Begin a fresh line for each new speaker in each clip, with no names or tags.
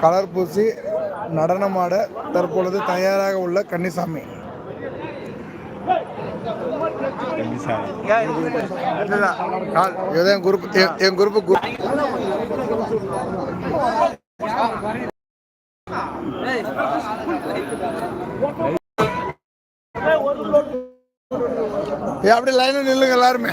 Colour பூசி நடனமாட தற்பொழுது தயாராக உள்ள கன்னிசாமி. என் குரூப் என்- குரூப்பு குரூப் ஏய், அப்படி லைன்ல நில்லுங்க எல்லாருமே.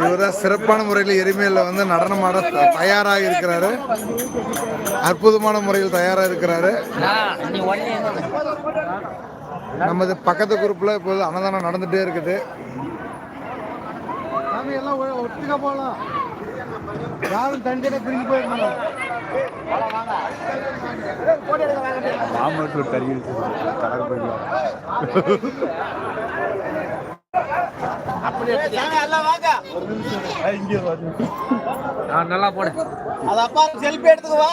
இவர்தான் சிறப்பான முறையில் எரிமையில் வந்து நடனமாட தயாராக இருக்கிறாரு. அற்புதமான முறையில் தயாராக இருக்கிறாரு. நமது பக்கத்து குரூப்பில் இப்போது அன்னதானம் நடந்துகிட்டே இருக்குது. எல்லாம் ஒட்டுக்கா போகலாம். யாரும் தண்டியில பிரிஞ்சு போயிருக்கணும்?
மாமூல் கறி கடல் போயிடலாம்
நல்லா போடு.
அது அப்பா செல்ஃபி எடுத்துக்குவா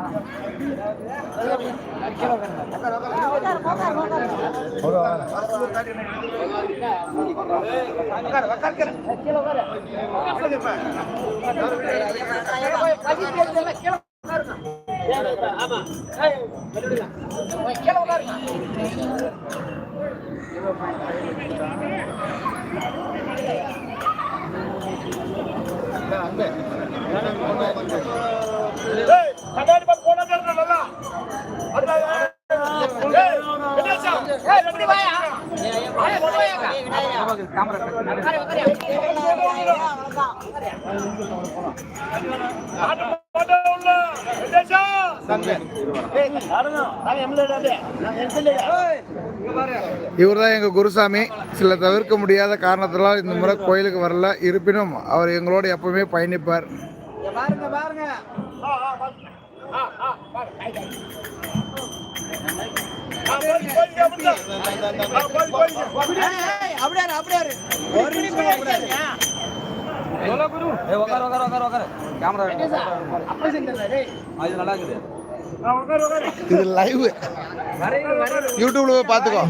ஆமா கீழே உட்காருங்க அங்க இவர்
இவர்தான் எங்கள் குருசாமி. சில தவிர்க்க முடியாத காரணத்தினால் இந்த முறை கோயிலுக்கு வரல. இருப்பினும் அவர் எங்களோட எப்பவுமே பயணிப்பார்.
பாருங்க பாருங்க அப்படியே அப்படியே ஒரு நிமிஷம் அப்படியே இரு.
கேமரா அது நல்லா இருக்குது
இது லைவ் யூடியூப்ல போய் பார்த்துக்கோ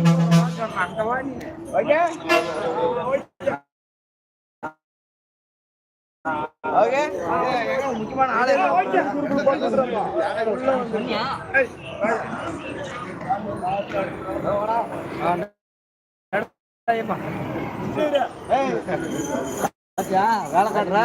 முக்கியமான ஆளு
வேலை காட்டுற